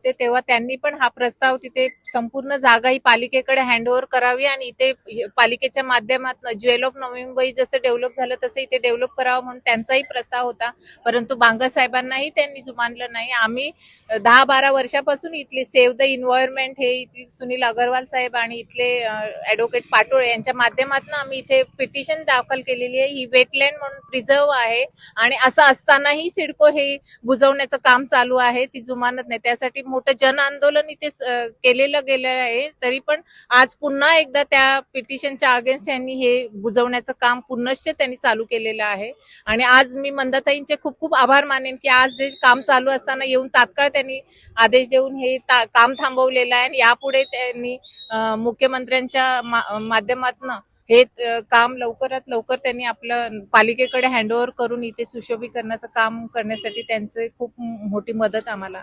होते तेव्हा त्यांनी पण हा प्रस्ताव तिथे संपूर्ण जागा ही पालिकेकडे हँडओव्हर करावी आणि इथे पालिकेच्या माध्यमातून ज्वेल ऑफ नवी मुंबई जसं डेव्हलप झालं तसं इथे डेव्हलप करावं म्हणून त्यांचाही प्रस्ताव होता. परंतु बांगर साहेबांनाही त्यांनी जुमानलं नाही. आम्ही दहा बारा वर्षापासून इथले सेव्ह द इन्व्हायरमेंट हे इथली सुनील अगरवाल साहेब आणि इथले ऍडव्होकेट पाटोळे यांच्या माध्यमातून आम्ही इथे पिटिशन दाखल केलेली आहे. ही वेटलँड म्हणून प्रिझर्व आहे आणि असं असतानाही सिडको हे बुजवण्याचं काम चालू आहे. ती जुमानत नाही. त्यासाठी मोठं जन आंदोलन इथे केलेलं गेलं आहे. तरी पण आज पुन्हा एकदा त्या पिटिशनच्या अगेन्स्ट यांनी हे बुजवण्याचं काम पुनश्च त्यांनी चालू केलेलं आहे. आणि आज मी मंदाताईंचे खूप खूप आभार मानेन की आज जे काम चालू असताना येऊन तात्काळ त्यांनी आदेश देऊन हे ता- काम थांबवलेलं आहे. आणि यापुढे त्यांनी मुख्यमंत्र्यांच्या मा- माध्यमातून हे काम लवकरात लवकर त्यांनी आपलं पालिकेकडे हँडओव्हर करून इथे सुशोभीकरणाचं काम करण्यासाठी त्यांचे खूप मोठी मदत आम्हाला